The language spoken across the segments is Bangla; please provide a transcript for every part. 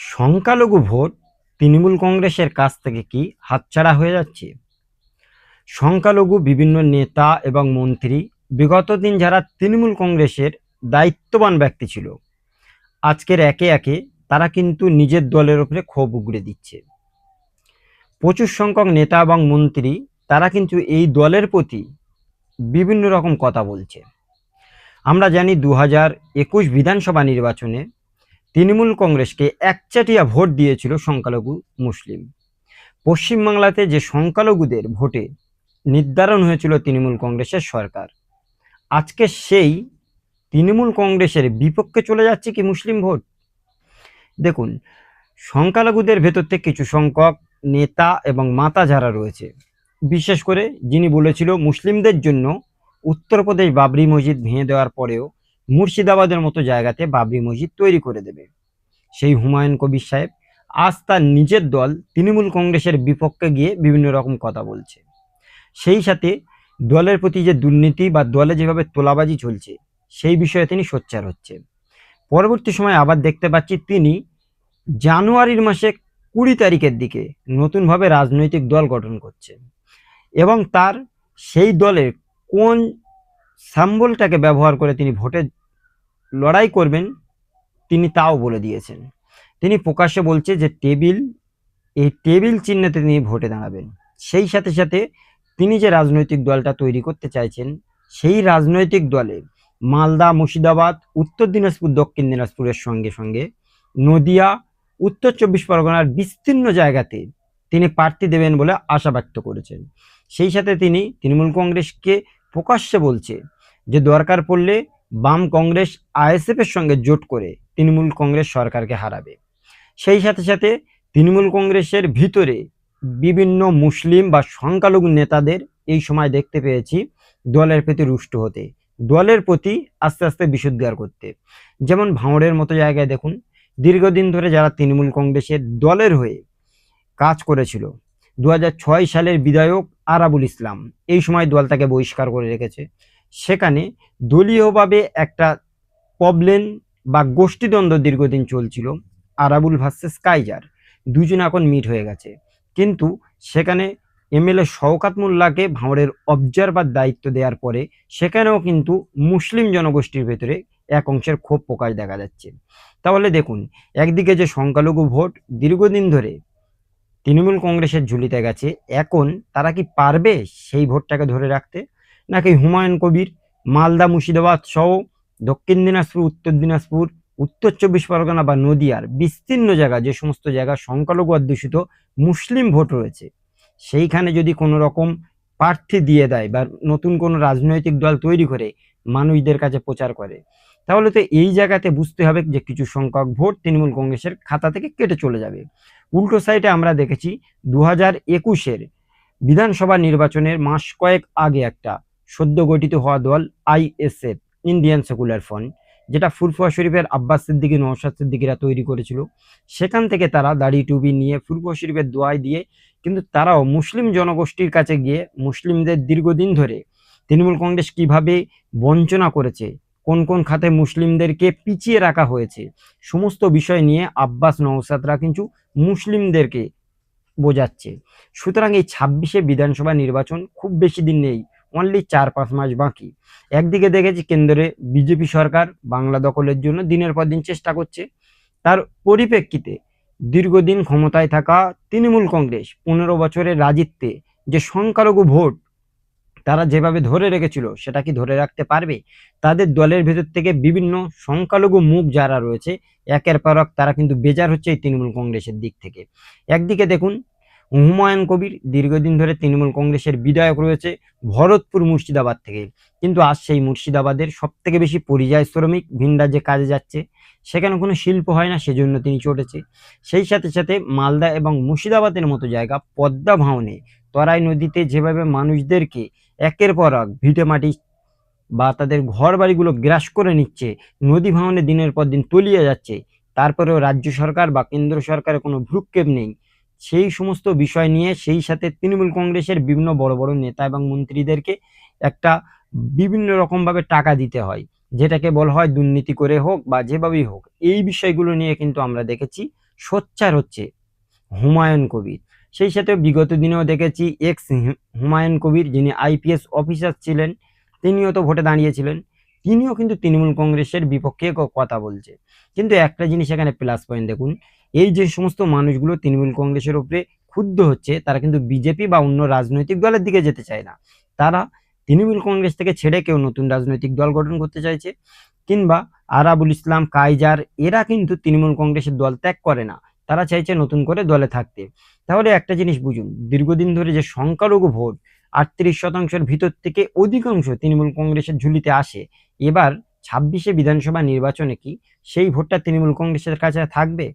সংখ্যালঘু ভোট তৃণমূল কংগ্রেসের কাছ থেকে কি হাতছাড়া হয়ে যাচ্ছে? সংখ্যালঘু বিভিন্ন নেতা এবং মন্ত্রী বিগত দিন যারা তৃণমূল কংগ্রেসের দায়িত্ববান ব্যক্তি ছিল, আজকের একে একে তারা কিন্তু নিজের দলের উপরে ক্ষোভ উগড়ে দিচ্ছে। প্রচুর সংখ্যক নেতা এবং মন্ত্রী তারা কিন্তু এই দলের প্রতি বিভিন্ন রকম কথা বলছে। আমরা জানি দু হাজার একুশ বিধানসভা নির্বাচনে তৃণমূল কংগ্রেসকে একচাটিয়া ভোট দিয়েছিল সংখ্যালঘু মুসলিম। পশ্চিমবাংলাতে যে সংখ্যালঘুদের ভোটে নির্ধারণ হয়েছিল তৃণমূল কংগ্রেসের সরকার, আজকে সেই তৃণমূল কংগ্রেসের বিপক্ষে চলে যাচ্ছে কি মুসলিম ভোট? দেখুন, সংখ্যালঘুদের ভেতর থেকে কিছু সংখ্যক নেতা এবং মাতা যারা রয়েছে, বিশেষ করে যিনি বলেছিল মুসলিমদের জন্য উত্তরপ্রদেশ বাবরি মসজিদ ভেঙে দেওয়ার পরেও মুর্শিদাবাদের মতো জায়গাতে বাবরি মসজিদ তৈরি করে দেবে। সেই হুমায়ুন কবির সাহেব আজ তার নিজের দল তৃণমূল কংগ্রেসের বিপক্ষে গিয়ে বিভিন্ন রকম কথা বলছে। সেই সাথে দলের প্রতি যে দুর্নীতি বা দলে যেভাবে তোলাবাজি চলছে, সেই বিষয়ে তিনি সোচ্চার হচ্ছে। পরবর্তী সময় আবার দেখতে পাচ্ছি তিনি জানুয়ারির মাসে কুড়ি তারিখের দিকে নতুনভাবে রাজনৈতিক দল গঠন করছে এবং তার সেই দলের কোন স্যাম্বলটাকে ব্যবহার করে তিনি ভোটে লড়াই করবেন, তিনি তাও বলে দিয়েছেন। তিনি প্রকাশ্যে বলছে যে, টেবিল, এই টেবিল চিহ্নেতে তিনি ভোটে দাঁড়াবেন। সেই সাথে সাথে তিনি যে রাজনৈতিক দলটা তৈরি করতে চাইছেন, সেই রাজনৈতিক দলে মালদা, মুর্শিদাবাদ, উত্তর দিনাজপুর, দক্ষিণ দিনাজপুরের সঙ্গে সঙ্গে নদিয়া, উত্তর চব্বিশ পরগনার বিস্তীর্ণ জায়গাতে তিনি প্রার্থী দেবেন বলে আশা ব্যক্ত করেছেন। সেই সাথে তিনি তৃণমূল কংগ্রেসকে প্রকাশ্যে বলছে যে, দরকার পড়লে বাম কংগ্রেস আইএসএফ এর সঙ্গে জোট করে তৃণমূল কংগ্রেস সরকারকে হারাবে। সেই সাথে সাথে তৃণমূল কংগ্রেসের ভিতরে বিভিন্ন মুসলিম বা সংখ্যালঘু নেতাদের এই সময় দেখতে পেয়েছি দলের প্রতি রুষ্ট হতে, দলের প্রতি আস্তে আস্তে বিশুদ্ধার করতে। যেমন ভাঁড়ের মতো জায়গায় দেখুন, দীর্ঘদিন ধরে যারা তৃণমূল কংগ্রেসের দলের হয়ে কাজ করেছিল দু হাজার ছয় সালের বিধায়ক আরাবুল ইসলাম এই সময় দল তাকে বহিষ্কার করে রেখেছে। সেখানে দলীয়ভাবে একটা প্রবলেম বা গোষ্ঠীদ্বন্দ্ব দীর্ঘদিন চলছিল, আরাবুল ভার্সেস কাইজার দুজন এখন মিট হয়ে গেছে। কিন্তু সেখানে এমএলএ শওকাত মোল্লাকে ভাঁড়ের অবজারভার দায়িত্ব দেওয়ার পরে সেখানেও কিন্তু মুসলিম জনগোষ্ঠীর ভেতরে এক অংশের ক্ষোভ প্রকাশ দেখা যাচ্ছে। তাহলে দেখুন, একদিকে যে সংখ্যালঘু ভোট দীর্ঘদিন ধরে তৃণমূল কংগ্রেসের ঝুলিতে গেছে, এখন তারা কি পারবে সেই ভোটটাকে ধরে রাখতে? নাকি হুমায়ুন কবির, মালদা, মুর্শিদাবাদ সহ দক্ষিণ দিনাজপুর, উত্তর দিনাজপুর, উত্তর চব্বিশ পরগনা বা নদিয়ার বিস্তীর্ণ জায়গা, যে সমস্ত জায়গা সংখ্যালঘু অধ্যুষিত মুসলিম ভোট রয়েছে, সেইখানে যদি কোনো রকম প্রার্থী দিয়ে দেয় বা নতুন কোনো রাজনৈতিক দল তৈরি করে, মানুষদের কাছে প্রচার করে, তাহলে তো এই জায়গাতে বুঝতে হবে যে কিছু সংখ্যক ভোট তৃণমূল কংগ্রেসের খাতা থেকে কেটে চলে যাবে। উল্টো সাইডে আমরা দেখেছি দু হাজার একুশের বিধানসভা নির্বাচনের মাস কয়েক আগে একটা সদ্য গঠিত হওয়া দল আইএসএফ ইন্ডিয়ান সেকুলার ফ্রন্ট, যেটা ফুরফুয়া শরীফের আব্বাস সিদ্দিকী, নওশাদ সিদ্দিকীরা তৈরি করেছিল। সেখান থেকে তারা দাড়ি টুবি নিয়ে ফুরফুয়া শরীফের দোয়াই দিয়ে, কিন্তু তারাও মুসলিম জনগোষ্ঠীর কাছে গিয়ে মুসলিমদের দীর্ঘদিন ধরে তৃণমূল কংগ্রেস কীভাবে বঞ্চনা করেছে, কোন কোন খাতে মুসলিমদেরকে পিছিয়ে রাখা হয়েছে, সমস্ত বিষয় নিয়ে আব্বাস নওসাদরা কিন্তু মুসলিমদেরকে বোঝাচ্ছে। সুতরাং এই ছাব্বিশে বিধানসভা নির্বাচন খুব বেশি দিন নেই। অনলি চার পাঁচ মাস বাকি। একদিকে দেখেছি কেন্দ্রে বিজেপি সরকার বাংলা দখলের জন্য দিনের পর দিন চেষ্টা করছে। তার পরিপ্রেক্ষিতে দীর্ঘদিন ক্ষমতায় থাকা তৃণমূল কংগ্রেস পনেরো বছরের রাজিত্বে যে সংখ্যালঘু ভোট তারা যেভাবে ধরে রেখেছিল, সেটা কি ধরে রাখতে পারবে? তাদের দলের ভেতর থেকে বিভিন্ন সংখ্যালঘু মুখ যারা রয়েছে, একের পর এক তারা কিন্তু বেজার হচ্ছে এই তৃণমূল কংগ্রেসের দিক থেকে। একদিকে দেখুন হুমায়ুন কবির দীর্ঘদিন ধরে তৃণমূল কংগ্রেসের বিধায়ক রয়েছে ভরতপুর মুর্শিদাবাদ থেকে। কিন্তু আজ সেই মুর্শিদাবাদের সব থেকে বেশি পরিযায়ী শ্রমিক ভিন রাজ্যে কাজে যাচ্ছে। সেখানে কোনো শিল্প হয় না, সেজন্য তিনি চটেছে। সেই সাথে সাথে মালদা এবং মুর্শিদাবাদের মতো জায়গা পদ্মা ভাওনে, তরাই নদীতে যেভাবে মানুষদেরকে একের পর এক ভিটে মাটি বা তাদের ঘর বাড়িগুলো গ্রাস করে নিচ্ছে, নদী ভাঙনে দিনের পর দিন তলিয়ে যাচ্ছে, তারপরেও রাজ্য সরকার বা কেন্দ্র সরকারের কোনো ভ্রুক্ষেপ নেই। সেই সমস্ত বিষয় নিয়ে সেই সাথে তৃণমূল কংগ্রেসের বিভিন্ন বড় বড় নেতা এবং মন্ত্রীদেরকে একটা বিভিন্ন রকমভাবে টাকা দিতে হয়। যেটাকে বলা হয় দুর্নীতি করে হোক বা যেভাবেই হোক। এই বিষয়গুলো নিয়ে কিন্তু আমরা দেখেছি সোচ্চার হচ্ছে হুমায়ুন কবির। সেই সাথে বিগত দিনেও দেখেছি এক্স হুমায়ুন কবির যিনি আইপিএস অফিসার ছিলেন, তিনিও তো ভোটে দাঁড়িয়েছিলেন। তিনিও কিন্তু তৃণমূল কংগ্রেসের বিপক্ষে কথা বলছে। কিন্তু একটা জিনিস এখানে প্লাস পয়েন্ট দেখুন। এই যে সমস্ত মানুষগুলো তৃণমূল কংগ্রেসের উপরে ক্ষুব্ধ হচ্ছে, তারা কিন্তু বিজেপি বা অন্য রাজনৈতিক দলের দিকে যেতে চায় না। তারা তৃণমূল কংগ্রেস থেকে ছেড়ে কেউ নতুন রাজনৈতিক দল গঠন করতে চাইছে, কিংবা আরাবুল ইসলাম, কাইজার, এরা কিন্তু তৃণমূল কংগ্রেসের দল ত্যাগ করে না। তারা চাইছে নতুন করে দলে থাকতে। তাহলে একটা জিনিস বুঝুন, দীর্ঘদিন ধরে যে সংখ্যালঘু ভোট আটত্রিশ শতাংশের ভিতর থেকে অধিকাংশ তৃণমূল কংগ্রেসের ঝুলিতে আসে। এবার ছাব্বিশে বিধানসভা নির্বাচনে কি সেই ভোটটা তৃণমূল কংগ্রেসের কাছে থাকবে?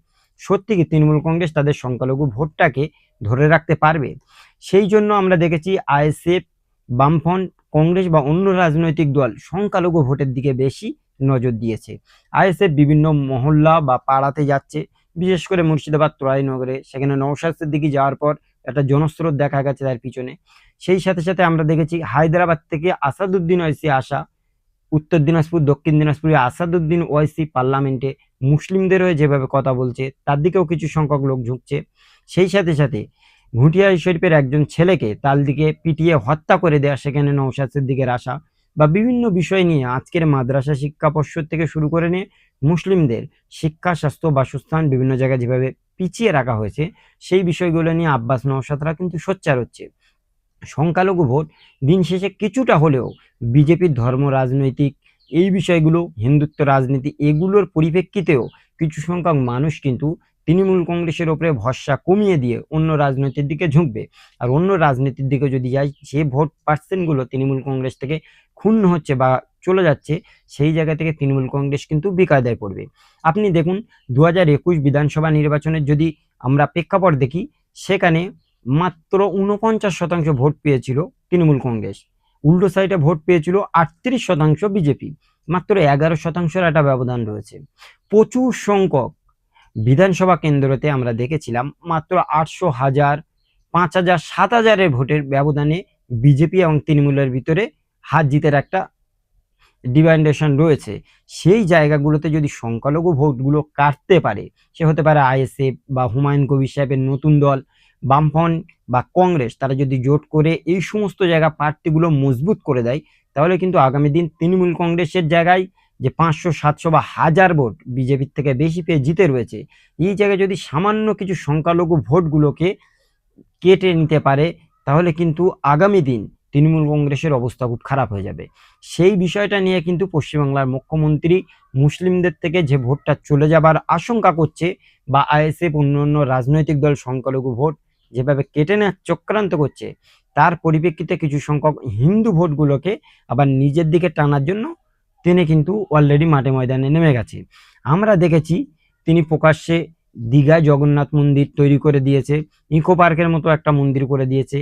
সত্যি কি তৃণমূল কংগ্রেস তাদের সংখ্যালঘু ভোটটাকে ধরে রাখতে পারবে? সেই জন্য আমরা দেখেছি আইএসএফ, বামফ্রন্ট, কংগ্রেস বা অন্য রাজনৈতিক দল সংখ্যালঘু ভোটের দিকে বেশি নজর দিয়েছে। আইএসএফ বিভিন্ন মহল্লা বা পাড়াতে যাচ্ছে। বিশেষ করে মুর্শিদাবাদ তোরাইনগরে সেখানে নৌশাদ দিকে যাওয়ার পর একটা জনস্রোত দেখা গেছে তার পিছনে। সেই সাথে সাথে আমরা দেখেছি হায়দ্রাবাদ থেকে আসাদুদ্দিন ওয়াইসি আসা, উত্তর দিনাজপুর, দক্ষিণ দিনাজপুরে আসাদুদ্দিন ওয়াইসি পার্লামেন্টে মুসলিমদের হয়ে যেভাবে কথা বলছে, তার দিকেও কিছু সংখ্যক লোক ঝুঁকছে। সেই সাথে সাথে ঘুটিয়া শরীফের একজন ছেলেকে তার দিকে পিটিয়ে হত্যা করে দেওয়া সেখানে নৌশাদের দিকের আসা বা বিভিন্ন বিষয় নিয়ে আজকের মাদ্রাসা শিক্ষা পর্ষদ থেকে শুরু করে নিয়ে মুসলিমদের শিক্ষা, স্বাস্থ্য, বাসস্থান বিভিন্ন জায়গায় যেভাবে পিছিয়ে রাখা হয়েছে, সেই বিষয়গুলো নিয়ে আব্বাস নৌসাদরা কিন্তু সোচ্চার হচ্ছে। সংখ্যালঘু ভোট দিন শেষে কিছুটা হলেও বিজেপির ধর্ম, রাজনৈতিক এই বিষয়গুলো, হিন্দুত্ব, রাজনীতি, এগুলোর পরিপ্রেক্ষিতেও কিছু সংখ্যক মানুষ কিন্তু তৃণমূল কংগ্রেসের ওপরে ভরসা কমিয়ে দিয়ে অন্য রাজনীতির দিকে ঝুঁকবে। আর অন্য রাজনীতির দিকে যদি যাই যে ভোট পার্সেন্টগুলো তৃণমূল কংগ্রেস থেকে ক্ষুণ্ণ হচ্ছে বা চলে যাচ্ছে, সেই জায়গা থেকে তৃণমূল কংগ্রেস কিন্তু বিকায়দায় পড়বে। আপনি দেখুন দু হাজার একুশ বিধানসভা নির্বাচনের যদি আমরা প্রেক্ষাপট দেখি, সেখানে মাত্র উনপঞ্চাশ শতাংশ ভোট পেয়েছিল তৃণমূল কংগ্রেস। উল্টো সাইডে ভোট পেয়েছিল আটত্রিশ শতাংশ বিজেপি। মাত্র এগারো শতাংশের একটা ব্যবধান রয়েছে। প্রচুর সংখ্যক বিধানসভা কেন্দ্রতে আমরা দেখেছিলাম মাত্র আটশো হাজার, পাঁচ হাজার, সাত হাজারের ভোটের ব্যবধানে বিজেপি এবং তৃণমূলের ভিতরে হাত জিতের একটা ডিভাইডেশন রয়েছে। সেই জায়গাগুলোতে যদি সংখ্যালঘু ভোটগুলো কাটতে পারে, সে হতে পারে আইএসএফ বা হুমায়ুন কবির সাহেবের নতুন দল, বামফ্রন্ট বা কংগ্রেস, তারা যদি জোট করে এই সমস্ত জায়গা পার্টিগুলো মজবুত করে দেয়, তাহলে কিন্তু আগামী দিন তৃণমূল কংগ্রেসের জায়গায় যে পাঁচশো, সাতশো বা হাজার ভোট বিজেপির থেকে বেশি পেয়ে জিতে রয়েছে, এই জায়গায় যদি সামান্য কিছু সংখ্যালঘু ভোটগুলোকে কেটে নিতে পারে, তাহলে কিন্তু আগামী দিন তৃণমূল কংগ্রেসের অবস্থা খুব খারাপ হয়ে যাবে। সেই বিষয়টা নিয়ে কিন্তু পশ্চিমবাংলার মুখ্যমন্ত্রী মুসলিমদের থেকে যে ভোটটা চলে যাবার আশঙ্কা করছে বা আইএসএফ অন্য অন্য রাজনৈতিক দল সংখ্যালঘু ভোট যেভাবে কেটে নেওয়ার চক্রান্ত করছে, তার পরিপ্রেক্ষিতে কিছু সংখ্যক হিন্দু ভোটগুলোকে আবার নিজের দিকে টানার জন্য তিনি কিন্তু অলরেডি মাঠে ময়দানে নেমে গেছে আমরা দেখেছি তিনি প্রকাশ্যে দীঘায় জগন্নাথ মন্দির তৈরি করে দিয়েছে, ইকো পার্কের মতো একটা মন্দির করে দিয়েছে।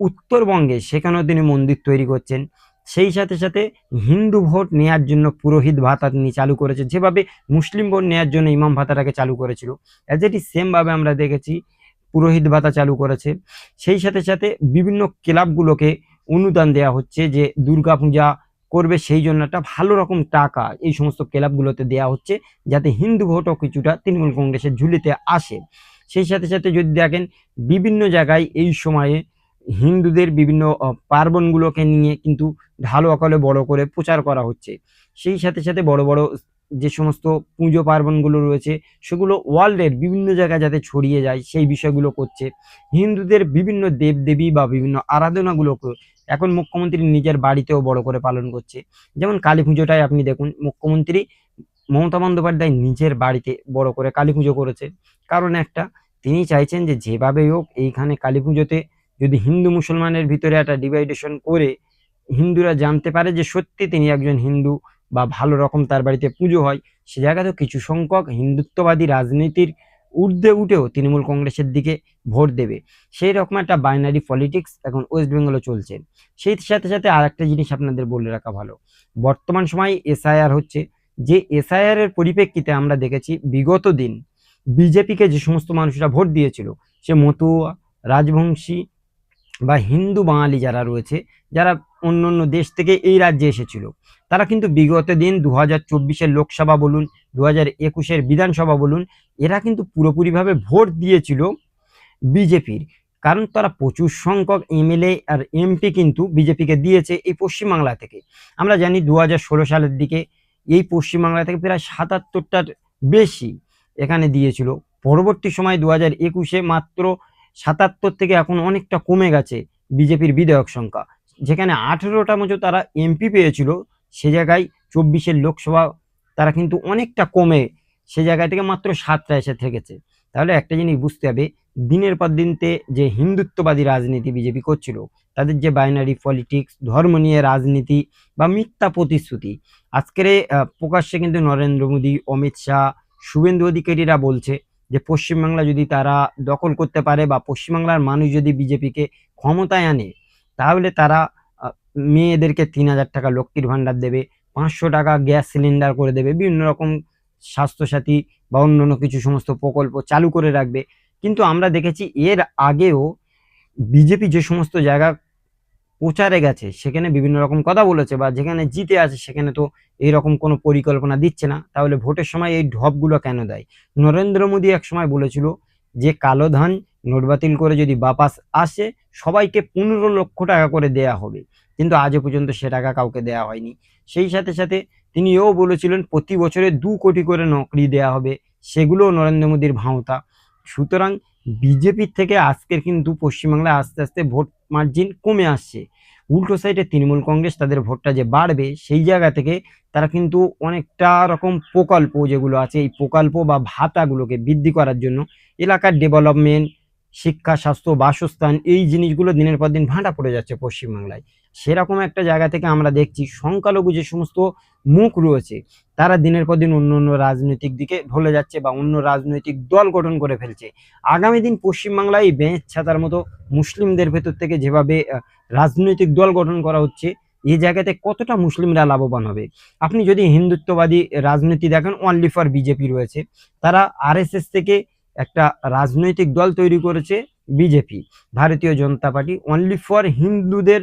উত্তরবঙ্গে সেখানেও তিনি মন্দির তৈরি করছেন। সেই সাথে সাথে হিন্দু ভোট নেয়ার জন্য পুরোহিত ভাতা তিনি চালু করেছে যেভাবে মুসলিম ভোট নেয়ার জন্য ইমাম ভাতাটাকে চালু করেছিল অ্যাজ এটি সেমভাবে আমরা দেখেছি পুরোহিত ভাতা চালু করেছে। সেই সাথে সাথে বিভিন্ন ক্লাবগুলোকে অনুদান দেওয়া হচ্ছে, যে দুর্গাপূজা করবে সেই জন্য একটা ভালো রকম টাকা এই সমস্ত ক্লাবগুলোতে দেওয়া হচ্ছে, যাতে হিন্দু ভোটও কিছুটা তৃণমূল কংগ্রেসের ঝুলিতে আসে। সেই সাথে সাথে যদি দেখেন, বিভিন্ন জায়গায় এই সময়ে হিন্দুদের বিভিন্ন পার্বণগুলোকে নিয়ে কিন্তু ঢালো আকালে বড় করে প্রচার করা হচ্ছে। সেই সাথে সাথে বড় বড় যে সমস্ত পুজো পার্বণগুলো রয়েছে, সেগুলো ওয়ার্ল্ডের বিভিন্ন জায়গায় যাতে ছড়িয়ে যায়, সেই বিষয়গুলো করছে। হিন্দুদের বিভিন্ন দেবদেবী বা বিভিন্ন আরাধনাগুলোকে এখন মুখ্যমন্ত্রী নিজের বাড়িতেও বড় করে পালন করছে। যেমন কালী পুজোটাই আপনি দেখুন, মুখ্যমন্ত্রী মমতা বন্দ্যোপাধ্যায় নিজের বাড়িতে বড় করে কালী পুজো করেছে। কারণ একটা, তিনি চাইছেন যে যেভাবে হোক এইখানে কালী পুজোতে যদি হিন্দু মুসলমানের ভিতরে একটা ডিভাইডেশন করে, হিন্দুরা জানতে পারে যে সত্যি তিনি একজন হিন্দু বা ভালো রকম তার বাড়িতে পুজো হয়, সে জায়গাতেও কিছু সংখ্যক হিন্দুত্ববাদী রাজনীতির ঊর্ধ্বে উঠেও তৃণমূল কংগ্রেসের দিকে ভোট দেবে। সেই রকম একটা বাইনারি পলিটিক্স এখন ওয়েস্ট বেঙ্গলে চলছে। সেই সাথে সাথে আর একটা জিনিস আপনাদের বলে রাখা ভালো। বর্তমান সময়ে এসআইআর হচ্ছে, যে এসআইআর এর পরিপ্রেক্ষিতে আমরা দেখেছি বিগত দিন বিজেপিকে যে সমস্ত মানুষরা ভোট দিয়েছিল, সে মতুয়া, রাজবংশী বা হিন্দু বাঙালি যারা রয়েছে, যারা অন্য অন্য দেশ থেকে এই রাজ্যে এসেছিল তারা কিন্তু বিগত দিন দু হাজার লোকসভা বলুন দু হাজার একুশের বিধানসভা বলুন, এরা কিন্তু পুরোপুরিভাবে ভোট দিয়েছিল বিজেপির। কারণ তারা প্রচুর সংখ্যক এমএলএ আর এমপি কিন্তু বিজেপিকে দিয়েছে এই পশ্চিমবাংলা থেকে। আমরা জানি দু হাজার ষোলো সালের দিকে এই পশ্চিমবাংলা থেকে প্রায় সাতাত্তরটার বেশি এখানে দিয়েছিল। পরবর্তী সময় দু হাজার একুশে মাত্র সাতাত্তর থেকে এখন অনেকটা কমে গেছে বিজেপির বিধায়ক সংখ্যা। যেখানে আঠেরোটা মতো তারা এমপি পেয়েছিল সে জায়গায় চব্বিশের লোকসভা, তারা কিন্তু অনেকটা কমে সে জায়গা থেকে মাত্র সাতটা এসে থেকেছে। তাহলে একটা জিনিস বুঝতে হবে, দিনের পর দিনতে যে হিন্দুত্ববাদী রাজনীতি বিজেপি করছিল, তাদের যে বাইনারি পলিটিক্স ধর্ম নিয়ে রাজনীতি বা মিথ্যা প্রতিশ্রুতি, আজকের প্রকাশ্যে কিন্তু নরেন্দ্র মোদী, অমিত শাহ, শুভেন্দু অধিকারীরা বলছে যে পশ্চিমবাংলা যদি তারা দখল করতে পারে বা পশ্চিমবাংলার মানুষ যদি বিজেপিকে ক্ষমতায় আনে, তাহলে তারা মেয়েদেরকে তিন হাজার টাকা লক্ষ্মীর ভাণ্ডার দেবে, পাঁচশো টাকা গ্যাস সিলিন্ডার করে দেবে, বিভিন্ন রকম স্বাস্থ্যসাথী বা অন্যান্য কিছু সমস্ত প্রকল্প চালু করে রাখবে। কিন্তু আমরা দেখেছি এর আগেও বিজেপি যে সমস্ত জায়গা প্রচারে গেছে, সেখানে বিভিন্ন রকম কথা বলেছে বা যেখানে জিতে আছে সেখানে তো এইরকম কোনো পরিকল্পনা দিচ্ছে না। তাহলে ভোটের সময় এই ঢপগুলো কেন দেয়? নরেন্দ্র মোদী এক সময় বলেছিল যে, কালো ধান নোট বাতিল করে যদি বাপাস আসে, সবাইকে পনেরো লক্ষ টাকা করে দেয়া হবে। কিন্তু আজও পর্যন্ত সে টাকা কাউকে দেয়া হয়নি। সেই সাথে সাথে তিনি এও বলেছিলেন, প্রতি বছরে দু কোটি করে নকরি দেয়া হবে। সেগুলোও নরেন্দ্র মোদীর ভাঁওতা। সুতরাং বিজেপির থেকে আজকের কিন্তু পশ্চিমবাংলায় আস্তে আস্তে ভোট মার্জিন কমে আসছে। উল্টো সাইডে তৃণমূল কংগ্রেস তাদের ভোটটা যে বাড়বে, সেই জায়গা থেকে তারা কিন্তু অনেকটা রকম প্রকল্প যেগুলো আছে, এই প্রকল্প বা ভাতাগুলোকে বৃদ্ধি করার জন্য এলাকার ডেভেলপমেন্ট শিক্ষা, স্বাস্থ্য, বাসস্থান, এই জিনিসগুলো দিনের পর দিন ভাঁটা পড়ে যাচ্ছে পশ্চিমবাংলায়। সেরকম একটা জায়গা থেকে আমরা দেখছি সংখ্যালঘু যে সমস্ত মুখ রয়েছে, তারা দিনের পর দিন অন্য অন্য রাজনৈতিক দিকে ঢলে যাচ্ছে বা অন্য রাজনৈতিক দল গঠন করে ফেলছে। আগামী দিন পশ্চিমবাংলায় বেঁচ ছাতার মতো মুসলিমদের ভেতর থেকে যেভাবে রাজনৈতিক দল গঠন করা হচ্ছে এই জায়গাতে কতটা মুসলিমরা লাভবান হবে? আপনি যদি হিন্দুত্ববাদী রাজনীতি দেখেন অনলি ফর বিজেপি রয়েছে। তারা আরএসএস থেকে একটা রাজনৈতিক দল তৈরি করেছে বিজেপি। ভারতীয় জনতা পার্টি অনলি ফর হিন্দুদের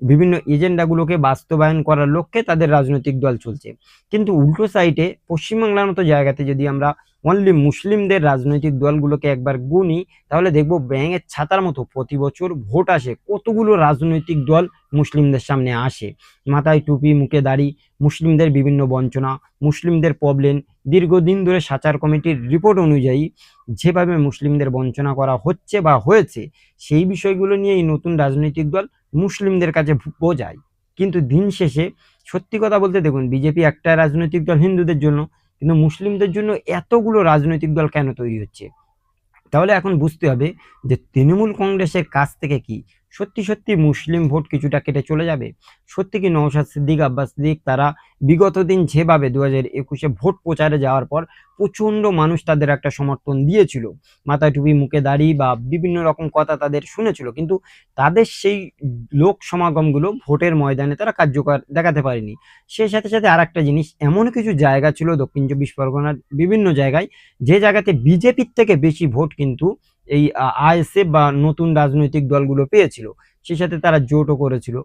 বিভিন্ন এজেন্ডাগুলোকে বাস্তবায়ন করার লক্ষ্যে তাদের রাজনৈতিক দল চলছে। কিন্তু উল্টো সাইডে পশ্চিমবাংলার মতো জায়গাতে যদি আমরা অনলি মুসলিমদের রাজনৈতিক দলগুলোকে একবার গুনি, তাহলে দেখব ব্যাঙের ছাতার মতো প্রতি বছর ভোট আসে, কতগুলো রাজনৈতিক দল মুসলিমদের সামনে আসে। মাথায় টুপি, মুখে দাড়ি, মুসলিমদের বিভিন্ন বঞ্চনা, মুসলিমদের প্রবলেম দীর্ঘদিন ধরে সাচার কমিটির রিপোর্ট অনুযায়ী যেভাবে মুসলিমদের বঞ্চনা করা হচ্ছে বা হয়েছে, সেই বিষয়গুলো নিয়ে এই নতুন রাজনৈতিক দল মুসলিমদের কাছে বোঝায়। কিন্তু দিন শেষে সত্যি কথা বলতে দেখুন, বিজেপি একটা রাজনৈতিক দল হিন্দুদের জন্য, কিন্তু মুসলিমদের জন্য এতগুলো রাজনৈতিক দল কেন তৈরি হচ্ছে? তাহলে এখন বুঝতে হবে যে তৃণমূল কংগ্রেসের কাছ থেকে কি সত্যি সত্যি মুসলিম ভোট কিছুটা কেটে চলে যাবে। সত্যি কি নওশাদ সিদ্দিক, আব্বাস সিদ্দিক তারা বিগত দিন যেভাবে দু হাজার একুশে ভোট প্রচারে যাওয়ার পর প্রচণ্ড মানুষ তাদের একটা সমর্থন দিয়েছিল। মাথায় টুপি, মুখে দাড়ি বা বিভিন্ন রকম কথা তাদের শুনেছিল। কিন্তু তাদের সেই লোক সমাগমগুলো ভোটের ময়দানে তারা কার্যকর দেখাতে পারেনি। সেই সাথে সাথে আর একটা জিনিস, এমন কিছু জায়গা ছিল দক্ষিণ চব্বিশ পরগনার বিভিন্ন জায়গায়, যে জায়গাতে বিজেপির থেকে বেশি ভোট কিন্তু এই আইএসএফ বা নতুন রাজনৈতিক দলগুলো পেয়েছিল সেই সাথে তারা জোটও করেছিল।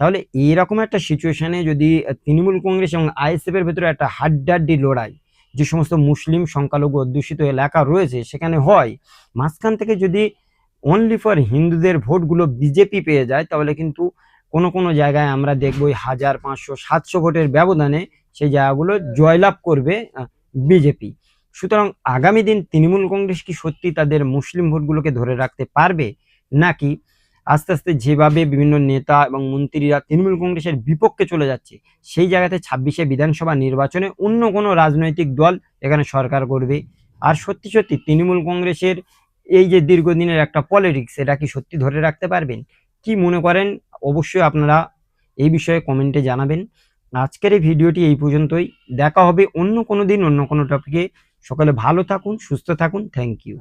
তাহলে এইরকম একটা সিচুয়েশনে যদি তৃণমূল কংগ্রেস এবং আইএসএফ এর ভেতরে একটা হাড্ডাড্ডি লড়াই, যে সমস্ত মুসলিম সংখ্যালঘু অধ্যুষিত এলাকা রয়েছে, সেখানে হয়, মাঝখান থেকে যদি অনলি ফর হিন্দুদের ভোটগুলো বিজেপি পেয়ে যায়, তাহলে কিন্তু কোনো কোনো জায়গায় আমরা দেখব হাজার পাঁচশো, সাতশো ভোটের ব্যবধানে সেই জায়গাগুলো জয়লাভ করবে বিজেপি। সুতরাং আগামী দিন তৃণমূল কংগ্রেস কি সত্যি তাদের মুসলিম ভোটগুলোকে ধরে রাখতে পারবে? নাকি আস্তে আস্তে যেভাবে বিভিন্ন নেতা এবং মন্ত্রীরা তৃণমূল কংগ্রেসের বিপক্ষে চলে যাচ্ছে, সেই জায়গাতে ছাব্বিশে বিধানসভা নির্বাচনে অন্য কোনো রাজনৈতিক দল এখানে সরকার করবে? আর সত্যি সত্যি তৃণমূল কংগ্রেসের এই যে দীর্ঘদিনের একটা পলিটিক্স এটা কি সত্যি ধরে রাখতে পারবেন? কি মনে করেন? অবশ্যই আপনারা এই বিষয়ে কমেন্টে জানাবেন। আজকের এই ভিডিওটি এই পর্যন্তই। দেখা হবে অন্য কোনো দিন অন্য কোনো টপিকে সকলে ভালো থাকুন সুস্থ থাকুন থ্যাংক ইউ